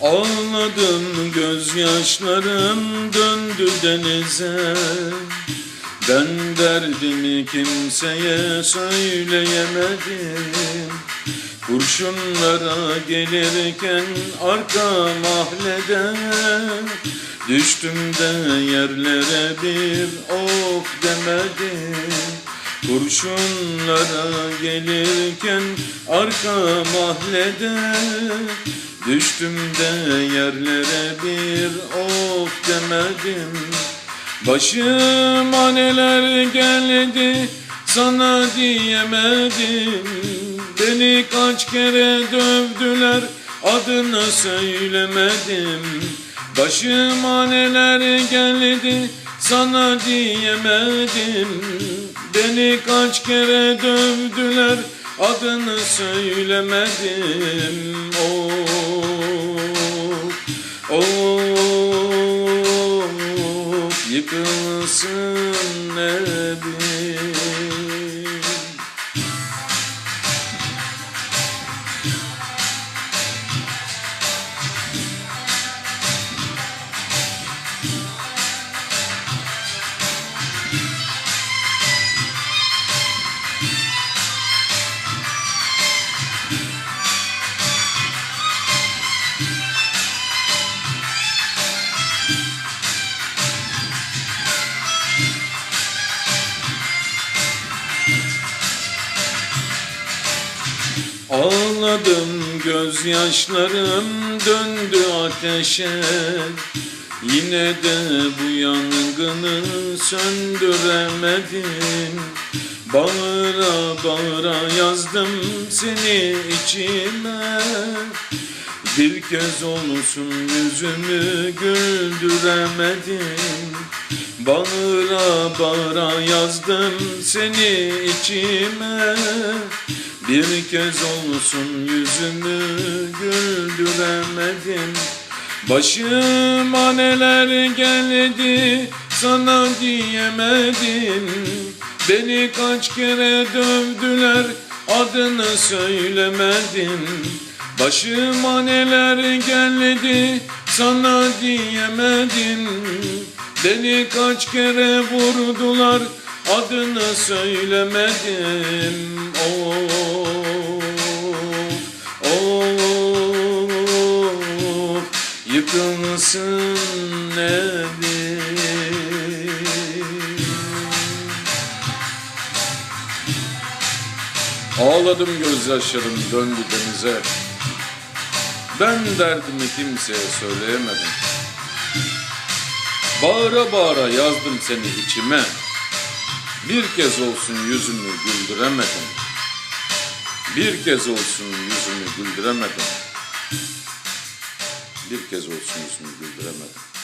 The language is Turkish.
Ağladım gözyaşlarım döndü denize. Ben derdimi kimseye söyleyemedim. Kurşunlara gelirken arka mahallede Düştüm de yerlere bir of demedim. Kurşunlara gelirken arka mahallede Düştüm de yerlere bir of demedim. Başıma neler geldi sana diyemedim. Beni kaç kere dövdüler adını söylemedim. Başıma neler geldi sana diyemedim. Beni kaç kere dövdüler adını söylemedim. Of of yıkılsın Ağladım gözyaşlarım döndü ateşe. Yine de bu yangını söndüremedim. Bağıra bağıra yazdım seni içime. Bir kez olsun yüzümü güldüremedim. Bağıra bağıra yazdım seni içime Bir kez olsun yüzümü güldüremedim Başıma neler geldi sana diyemedim. Beni kaç kere dövdüler adını söylemedim. Başıma neler geldi sana diyemedim. Beni kaç kere vurdular adını söylemedim. Of yıkılsın evim Ağladım gözyaşlarım döndü denize. Ben derdimi kimseye söyleyemedim. Bağıra bağıra yazdım seni içime. Bir kez olsun yüzümü güldüremedim. Bir kez olsun yüzümü güldüremedim Bir kez olsun yüzümü güldüremedim